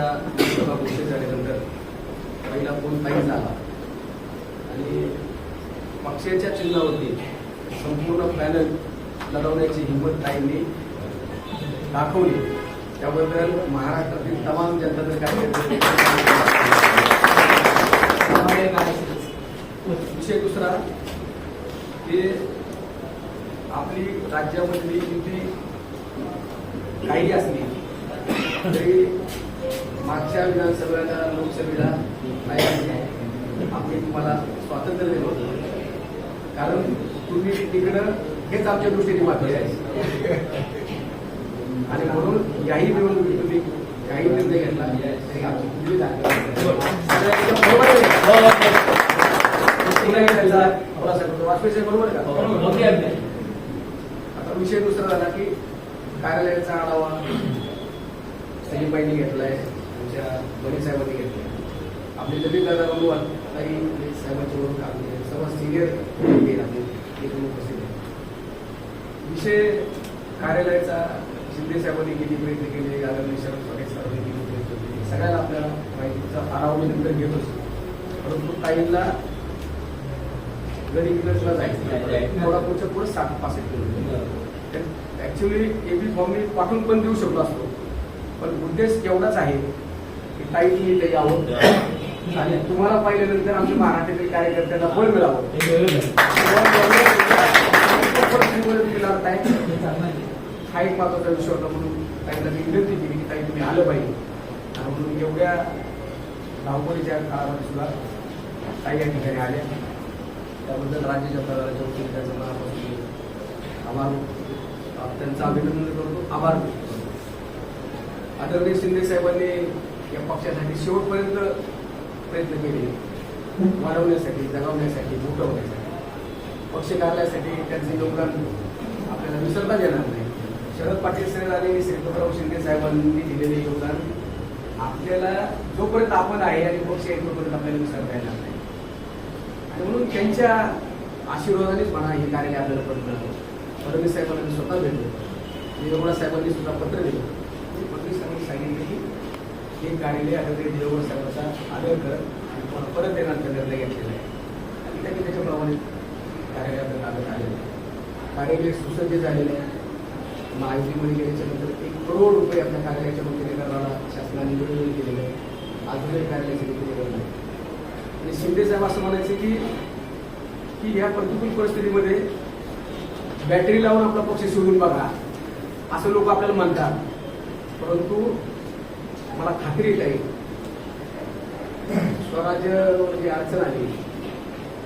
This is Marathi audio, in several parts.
आमच्या सभा झाल्यानंतर पहिला फोन ताई झाला. आणि पक्षाच्या चिन्हावरती संपूर्ण पॅनल लढवण्याची हिंमत ताईंनी दाखवली. त्याबद्दल महाराष्ट्रातील तमाम जनता कार्यकर्ते विषय दुसरा की आपली राज्यामधली युती काही असली तरी मागच्या विधानसभेला लोकसभेला नाही आम्ही तुम्हाला स्वातंत्र्य दिलं होतं. कारण तुम्ही तिकडं हेच आमच्या दृष्टीने महत्त्वाचे आहे. आणि म्हणून याही निवडणुकीत तुम्ही काही निर्णय घेतला बरोबर आहे. पुन्हा एक त्यांचा थोडासा करतो. वाजपेयी साहेब बरोबर आहे का? आता विषय दुसरा झाला की कार्यालयाचा आढावा सलीमबाईंनी घेतलाय. आमच्या बनी साहेबांनी घेतलाय आपले नवीन दादा बंधू काही साहेबांची ओळख आपले सर्व सिनियर आपले उपस्थित विषय कार्यालयाचा शिंदे साहेबांनी किती प्रयत्न केले आदरणीय शरद पवार साहेबांनी किती प्रयत्न केले सगळ्याला आपल्याला माहितीचा आढावा मी नंतर घेतोच परंतु ताईंना गडी किलोमीटरला जायचं थोडा पुढच्या पुढे सात पासष्ट किलोमीटर ऍक्च्युली एबी फॉर्म मी पाठवून पण देऊ शकलो असतो. पण उद्देश एवढाच आहे की ताई तुम्ही इथे यावं आणि तुम्हाला पाहिल्यानंतर आमच्या महाराष्ट्रातील कार्यकर्त्यांना बळ मिळावं. हा एक महत्त्वाचा विषय होता म्हणून ताईंना मी विनंती केली की ताई तुम्ही आलं पाहिजे. आणि म्हणून एवढ्या धावपळीच्या काळामध्ये सुद्धा ताई या ठिकाणी आल्या. त्याबद्दल राज्य जनता दलाच्या वतीने त्याचं मनापासून आभार. त्यांचं अभिनंदन करतो. आभार. आदरणीय शिंदे साहेबांनी या पक्षासाठी शेवटपर्यंत प्रयत्न केले. वाढवण्यासाठी जगवण्यासाठी मोठं होण्यासाठी पक्ष कार्यासाठी त्यांचे योगदान आपल्याला विसरता येणार नाही. शरद पाटील सर आणि श्रीपतराव शिंदे साहेबांनी दिलेले योगदान आपल्याला जोपर्यंत आपण आहे आणि पक्ष आहे तोपर्यंत आपल्याला विसरता येणार नाही. आणि म्हणून त्यांच्या आशीर्वादानेच म्हणा हे कार्य आपल्याला परत मिळालं फडणवीस साहेबांना मी स्वतः भेटलो. देवेगौडा साहेबांनी सुद्धा पत्र दिलं. फडणवीस साहेबांनी सांगितलं की हे कार्यालय आदरणीय देवेगौडा साहेबांचा आदर करत आणि तुम्हाला परत देण्याचा निर्णय घेतलेला आहे. आणि त्यांनी त्याच्याप्रमाणे कार्यालयात ताब्यात आलेलं आहे. कार्यालय सुसज्ज झालेलं आहे. माहितीमध्ये गेल्याच्यानंतर एक करोड रुपये आपल्या कार्यालयाच्या नूतनीकरणाला शासनाने वेळोवेळी केलेले आहे. अजूनही कार्यालयाचे नूतनीकरण आहे. आणि शिंदेसाहेब असं म्हणायचे की की ह्या प्रतिकूल परिस्थितीमध्ये बॅटरी लावून आपला पक्ष सोडून बघा. असं लोक आपल्याला म्हणतात. परंतु मला खात्री आहे स्वराज्य जी अडचण आली.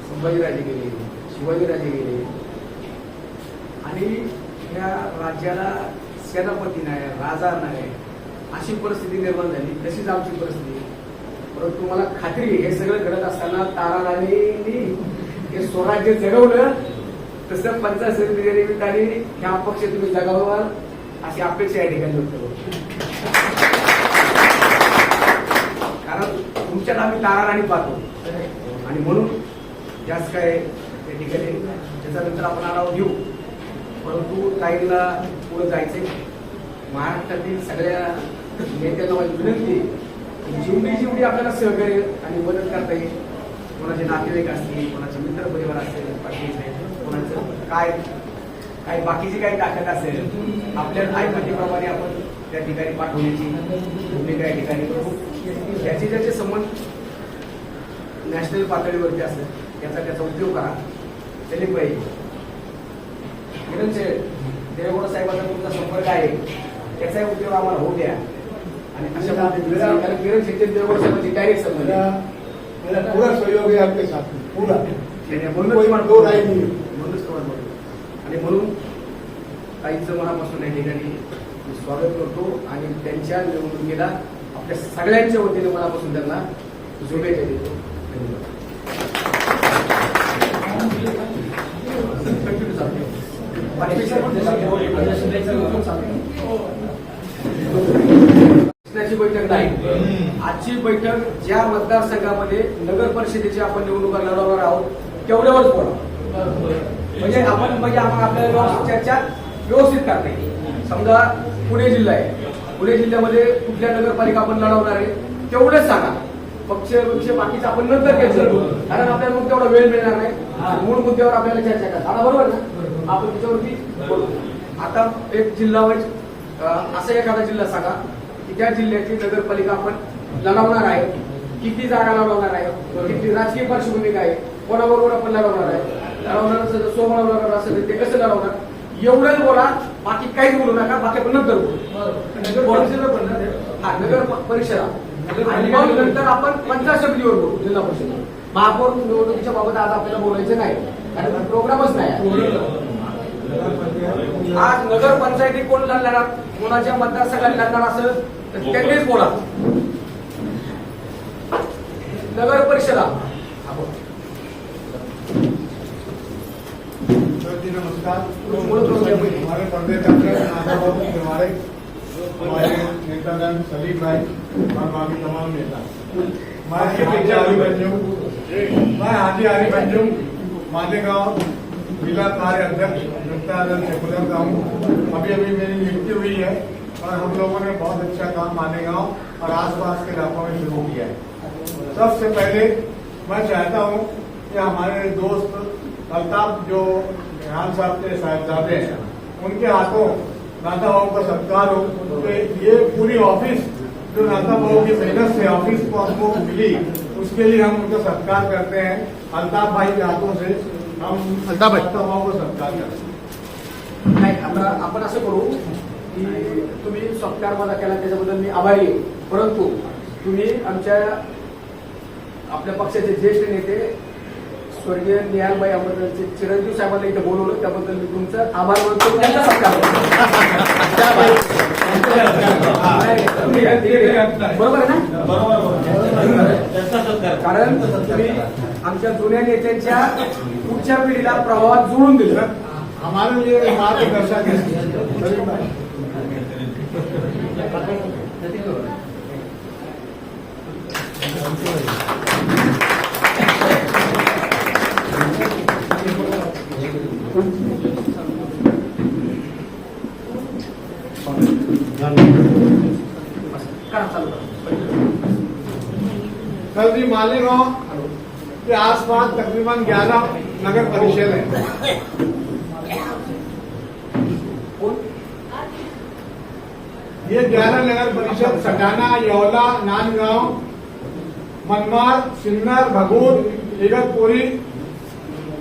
संभाजीराजे गेले शिवाजीराजे गेले. आणि या राज्याला सेनापती नाही राजा नाही अशी परिस्थिती निर्माण झाली. तशीच आमची परिस्थिती. परंतु मला खात्री हे सगळं घडत असताना ताराराणींनी हे स्वराज्य जगवलं. तसं पंचायत समितीच्या निमित्ताने ह्या अपक्ष तुम्ही जगावाल अशी अपेक्षा या ठिकाणी होतं करतो कारण तुमच्यात आम्ही ताराराणी पाहतो. आणि म्हणून जास्त काय त्या ठिकाणी त्याच्यानंतर आपण आढावा घेऊ. परंतु ताईंना पुढे जायचंय. महाराष्ट्रातील सगळ्या नेत्यांना माझी विनंती जेवढी जेवढी आपल्याला सहकार्य आणि मदत करता येईल कोणाचे नातेवाईक असतील कोणाचे मित्र परिवार असेल बाकीचे कोणाचं काय काही बाकीची काही ताकद असेल आपल्या ऐपतीप्रमाणे आपण त्या ठिकाणी पाठवण्याची भूमिका या ठिकाणी करू ज्याचे ज्याचे संबंध नॅशनल पातळीवरती असेल त्याचा त्याचा उपयोग करा. त्यांनी पाहिजे देवेगौडा साहेबांचा तुमचा संपर्क आहे. त्याचाही उपयोग आम्हाला होऊ द्या. आणि अशा कारण शेट्टी देवेगौडा साहेबांची डायरेक्ट संबंध पूरा सहयोग साथ. पूरा म्हणूनच. आणि म्हणून ताईंचं मनापासून या ठिकाणी स्वागत करतो आणि त्यांच्या निवडणुकीला आपल्या सगळ्यांच्या वतीने मनापासून त्यांना शुभेच्छा देतो. धन्यवाद. बैठक नाही. आजची बैठक ज्या मतदारसंघामध्ये नगर परिषदेची आपण निवडणुका लढवणार आहोत तेवढ्यावरच बोला म्हणजे आपण म्हणजे आपण आपल्याला चर्चा व्यवस्थित करता येईल. समजा पुणे जिल्हा आहे. पुणे जिल्ह्यामध्ये कुठल्या नगरपालिका आपण लढवणार आहे तेवढंच सांगा. पक्ष पक्ष बाकीचं आपण नंतर केलं कारण आपल्याला मग तेवढा वेळ मिळणार नाही. मूळ मुद्द्यावर आपल्याला चर्चा करा. आता बरोबर ना? आपण त्याच्यावरती बोलू. आता एक जिल्हा वाईज असा एखादा जिल्हा सांगा की त्या जिल्ह्याची नगरपालिका आपण लढवणार आहे. किती जागा लढवणार आहे? किती राजकीय पार्श्वभूमी काय आहे? कोणाबरोबर आपण लढवणार आहे? लढवणार असेल तर सोबत लढवणार असेल ते कसं लढवणार? एवढंच बोला बाकी काहीच बोलू नका बाकी आपण नंतर बोलू. नगर. हा नगर परिषदा नंतर आपण पंचायत समितीवर बोलू जिल्हा परिषद महापौर निवडणुकीच्या बाबत आज आपल्याला बोलायचं नाही कारण प्रोग्रामच नाही. आज नगर पंचायती कोण लढणार कोणाच्या मतदारसंघात लढणार तर त्यांनीच बोला. नगर परिषदा जी नमस्कार. हमारे प्रदेश अध्यक्ष नाथा तिवारी हमारे नेतागण सलीम भाई और बाकी तमाम नेता मैं हाजी आरी बंजुम मैं हाजी आरी बंजुम मालेगांव जिला कार्य अध्यक्ष जनता दल सेकुलर का हूँ अभी अभी मेरी नियुक्ति हुई है और हम लोगों ने बहुत अच्छा काम मालेगांव और आसपास के इलाकों में शुरू किया है सबसे पहले मैं चाहता हूँ कि हमारे दोस्त अल्ताफ जो रेहान साहब के साहिबजादे हैं। उनके हाथों नाता बाबू का सत्कार हो। तो ये पूरी ऑफिस जो नाता बाबू की मेहनत से ऑफिस को हमको मिली उसके लिए हम उनका सत्कार करते हैं। अल्ताफ भाई के हाथों से हम अल्ताफ बाबू का सत्कार करते हैं। नाही आपण असं करू की तुम्ही सत्कार माझा केला त्याच्याबद्दल मी आभारी आहे. परंतु तुम्ही आमच्या आपल्या पक्षाचे ज्येष्ठ नेते स्वर्गीय निहालबाई अहमदचे चिरंजीव साहेबांना इथे बोलवलं. त्याबद्दल मी तुमचं आभार मानतो. त्यांचा सत्कार बरोबर ना? कारण तुम्ही आमच्या जुन्या नेत्यांच्या पुढच्या पिढीला प्रवाहात जुळून दिलं. हमारे लिए मार्गदर्शक है सलीम भाई करा चालू करा. कल जी मालेगांव के आसपास तकरीबन 11 नगर परिषद है। ये 11 नगर परिषद सटाना यौला नांदगांव मनमार सिन्नर भगूर इगतपुरी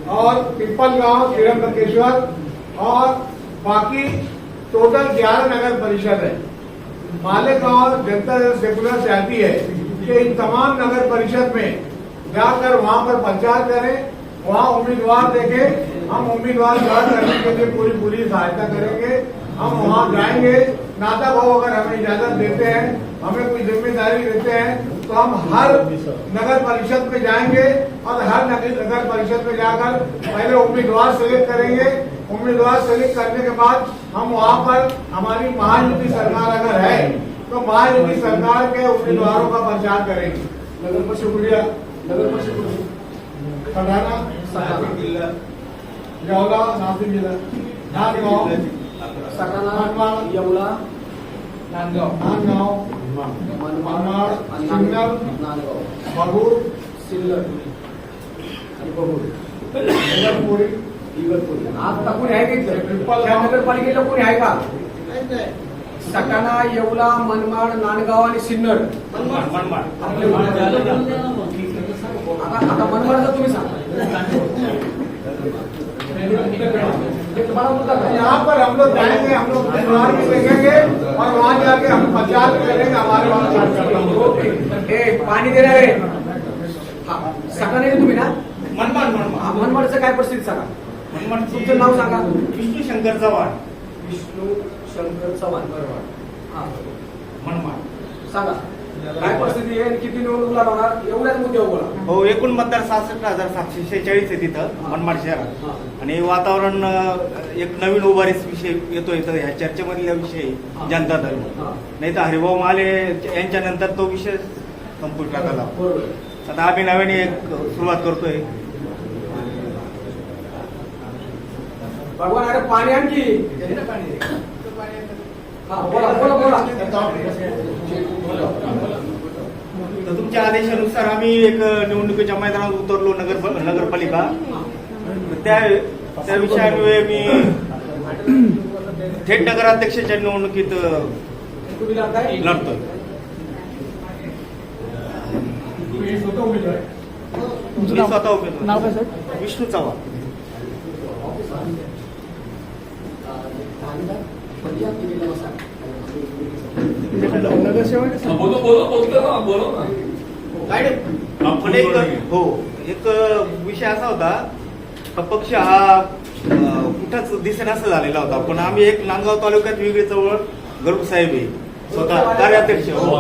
और पिपल गाँव तिरंबकेश्वर और बाकी टोटल 11 नगर परिषद है। मालेगांव जनता दल सेकुलर चाहती है कि इन तमाम नगर परिषद में जाकर वहाँ पर प्रचार करें, वहाँ उम्मीदवार देखें, हम उम्मीदवार खड़ा करने के लिए पूरी पूरी सहायता करेंगे, हम वहाँ जाएँगे। नाता भाव अगर हमें इजाज़त देते हैं, हमें कोई ज़िम्मेदारी देते हैं तो हम हर नगर परिषद में जाएँगे और हर नगर परिषद में जाकर पहले उम्मीदवार सेलेक्ट करेंगे उम्मीदवार सेलेक्ट करने के बाद हम वहाँ पर हमारी महायुति सरकार अगर है तो महायुति सरकार के उम्मीदवारों का प्रचार करेंगे। नगर परिषद शुक्रिया। नगर कोण? सटाना सटाणा. जिला। नांदगांव। नांदगाव। नांदगाव। मनमाड। सिल्लर। इगतपुरी आता कोणी आहे का नगरपालिकेला कोणी आहे का सटाणा येवला मनमाड नांदगाव आणि सिन्नर आता मनमाडचं तुम्ही सांगा तुम्हाला मुद्दा काय? यहाँ पर हम लोग जाएंगे हम लोग उम्मीदवार भी देखेंगे और वहाँ जाके हम प्रचार भी करेंगे हमारे वहाँ कार्यकर्ता ओके. पाणी देणारे आहे तुम्ही ना मनमाड मनमाड मनमाडचं काय परिस्थिती सांगा तुमचं नाव सांगा. विष्णू शंकर चव्हाण. विष्णू शंकर चव्हाण बरोबर हा मनमाड. सांगा. काय परिस्थिती आहे? किती निवडणूक लढवणार? एवढ्याच मुद्द्यावर बोला. हो एकूण मतदार सहासष्ट हजार सातशे शेहेचाळीस आहे तिथं मनमाड शहरात. आणि वातावरण एक नवीन उभारीच विषय येतो इथं ह्या चर्चेमधला विषय. जनता दल. नाही तर हरिभाऊ माले यांच्या नंतर तो विषय संपुष्टात आला. आता आम्ही नव्याने एक सुरुवात करतोय. भगवान अरे पाणी आणखी हा बोला बोला बोला. तर तुमच्या आदेशानुसार आम्ही एक निवडणुकीच्या मैदानात उतरलो नगर नगरपालिका. तर त्या त्या विषयान्वये मी थेट नगराध्यक्षाच्या निवडणुकीत तुम्ही स्वतः उमेदवार? विष्णू चव्हाण नगरसेवक आहे बोलो बोलो बोलतो ना बोलो ना काय नाही. पण एक हो एक विषय असा होता पक्ष हा कुठंच दिसेनासा झालेला होता पण आम्ही एक नांदगाव तालुक्यात वेगळी जवळ गरुड साहेब आहे स्वतः कार्याध्यक्ष हो.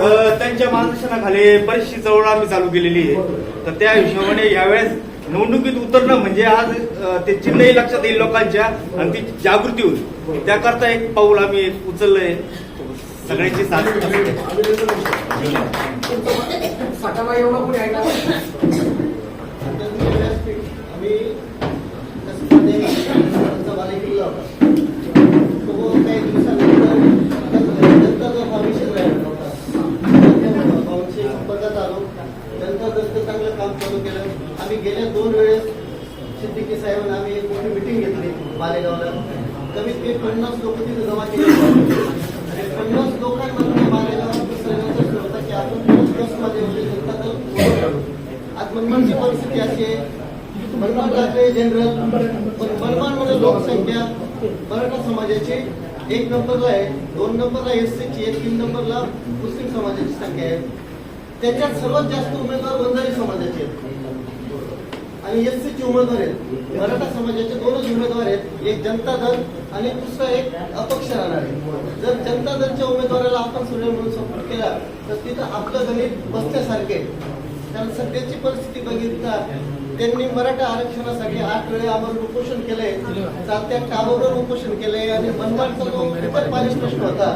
तर त्यांच्या मार्गदर्शनाखाली बरीचशी चळवळ आम्ही चालू केलेली आहे तर त्या हिशोबाने यावेळेस निवडणुकीत उतरणं म्हणजे आज ते चिन्हही लक्षात येईल लोकांच्या आणि ती जागृती होईल. त्याकरता एक पाऊल आम्ही उचललंय. सगळ्यांची साथ एवढं नंतर होता नंतर नंतर चांगलं काम चालू केलं. आम्ही गेल्या दोन वेळेस सिद्दीकी साहेबांना आम्ही एक मोठी मिटिंग घेतली मालेगावला कमीत कमी पन्नास लोक तिथे जमा केले. आणि पन्नास लोकांमध्ये मालेगावात दुसऱ्याचा होता की आपण बसमध्ये होते जनता दल आज मनमाडची परिस्थिती अशी आहे. मनमाड लागले जनरल पण मनमाडमध्ये लोकसंख्या मराठा समाजाची एक नंबरला आहे. दोन नंबरला एस ची आहे तीन नंबरला मुस्लिम समाजाची संख्या आहे. त्याच्यात सर्वात जास्त उमेदवार वंजारी समाजाचे आहेत. आणि एस उमेदवार आहेत. मराठा समाजाचे दोनच उमेदवार आहेत. एक जनता दल आणि दुसरा एक अपक्ष राहणार. आहे जर जनता दलच्या उमेदवाराला आपण सूर्य म्हणून सपोर्ट केला तर तिथं आपलं गणित बसण्यासारखे कारण सध्याची परिस्थिती बघितता त्यांनी मराठा आरक्षणासाठी आठ वेळे आम्हाला उपोषण केलंय. चालत्या टावर उपोषण केलंय आणि मनमाडचा जो खूपच पाणी प्रश्न होता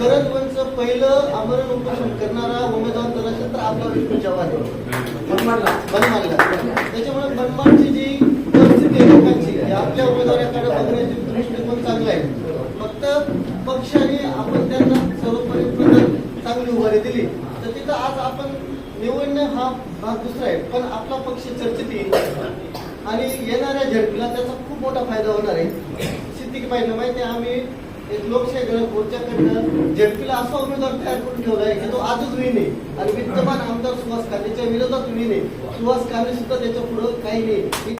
करंजवनचं पहिलं आमरण उपोषण करणारा उमेदवार जर तर आपला विष्णू चव्हाण आहे. मनमाडला मनमाडला त्याच्यामुळे मनमाडची जी परिस्थिती आहे लोकांची आपल्या उमेदवाराकडे बघण्याची दृष्टिकोन चांगला आहे. फक्त पक्षाने आपण त्यांना सर्वोपरी प्रथम चांगली उभारी दिली. तर तिथं आज आपण निवडणं हा भाग दुसरा आहे. पण आपला पक्ष चर्चेत येईल. आणि येणाऱ्या झडपीला त्याचा खूप मोठा फायदा होणार आहे. सिद्धिकी पाहिजे माहिती आहे आम्ही एक लोकशाही गणक मोर्चाकडनं झडपीला असा उमेदवार तयार करून ठेवलाय आहे की तो आजच विन आहे. आणि विद्यमान आमदार सुहास कांदेच्या विरोधात विन आहे. सुहास सुद्धा त्याच्या पुढं काही नाही.